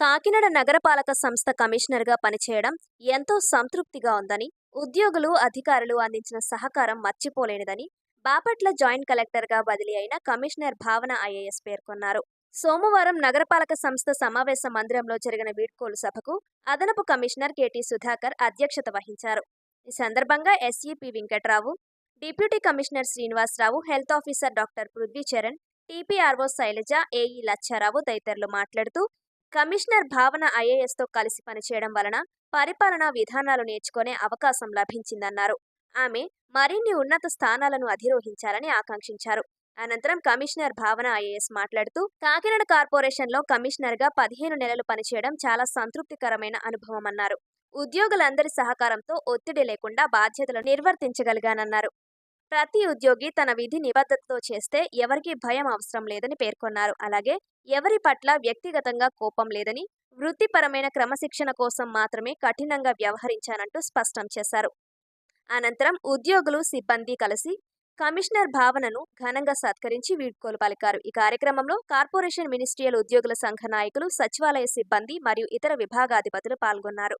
కాకినాడ నగరపాలక సంస్థ కమిషనర్గా పనిచేయడం ఎంతో సంతృప్తిగా ఉందని ఉద్యోగులు అధికారులు అందించిన సహకారం మర్చిపోలేనిదని బాపట్ల జాయింట్ కలెక్టర్గా బదిలీ అయిన కమిషనర్ భావన ఐఏఎస్ పేర్కొన్నారు. సోమవారం నగరపాలక సంస్థ సమావేశ మందిరంలో జరిగిన వీడ్కోలు సభకు అదనపు కమిషనర్ కెటి సుధాకర్ అధ్యక్షత వహించారు. ఈ సందర్భంగా SEP Venkatrao deputy commissioner Srinivasarao health officer doctor Prithvi Charan TPRO Sailaja AE Lacharao తదితరులు మాట్లాడుతూ కమిషనర్ భావన ఐఏఎస్తో కలిసి పనిచేయడం వలన పరిపాలనా విధానాలు నేర్చుకునే అవకాశం లభించిందన్నారు. ఆమె మరిన్ని ఉన్నత స్థానాలను అధిరోహించాలని ఆకాంక్షించారు. అనంతరం కమిషనర్ భావన ఐఏఎస్ మాట్లాడుతూ కాకినాడ కార్పొరేషన్లో కమిషనర్గా పదిహేను నెలలు పనిచేయడం చాలా సంతృప్తికరమైన అనుభవమన్నారు. ఉద్యోగులందరి సహకారంతో ఒత్తిడి లేకుండా బాధ్యతలు నిర్వర్తించగలిగానన్నారు. ప్రతి ఉద్యోగి తన విధి నిబద్ధతతో చేస్తే ఎవరికీ భయం అవసరం లేదని పేర్కొన్నారు. అలాగే ఎవరి పట్ల వ్యక్తిగతంగా కోపం లేదని వృత్తిపరమైన క్రమశిక్షణ కోసం మాత్రమే కఠినంగా వ్యవహరించానంటూ స్పష్టం చేశారు. అనంతరం ఉద్యోగులు సిబ్బంది కలిసి కమిషనర్ భావనను ఘనంగా సత్కరించి వీడ్కోలు పలికారు. ఈ కార్యక్రమంలో కార్పొరేషన్ మినిస్ట్రియల్ ఉద్యోగుల సంఘ నాయకులు సచివాలయ సిబ్బంది మరియు ఇతర విభాగాధిపతులు పాల్గొన్నారు.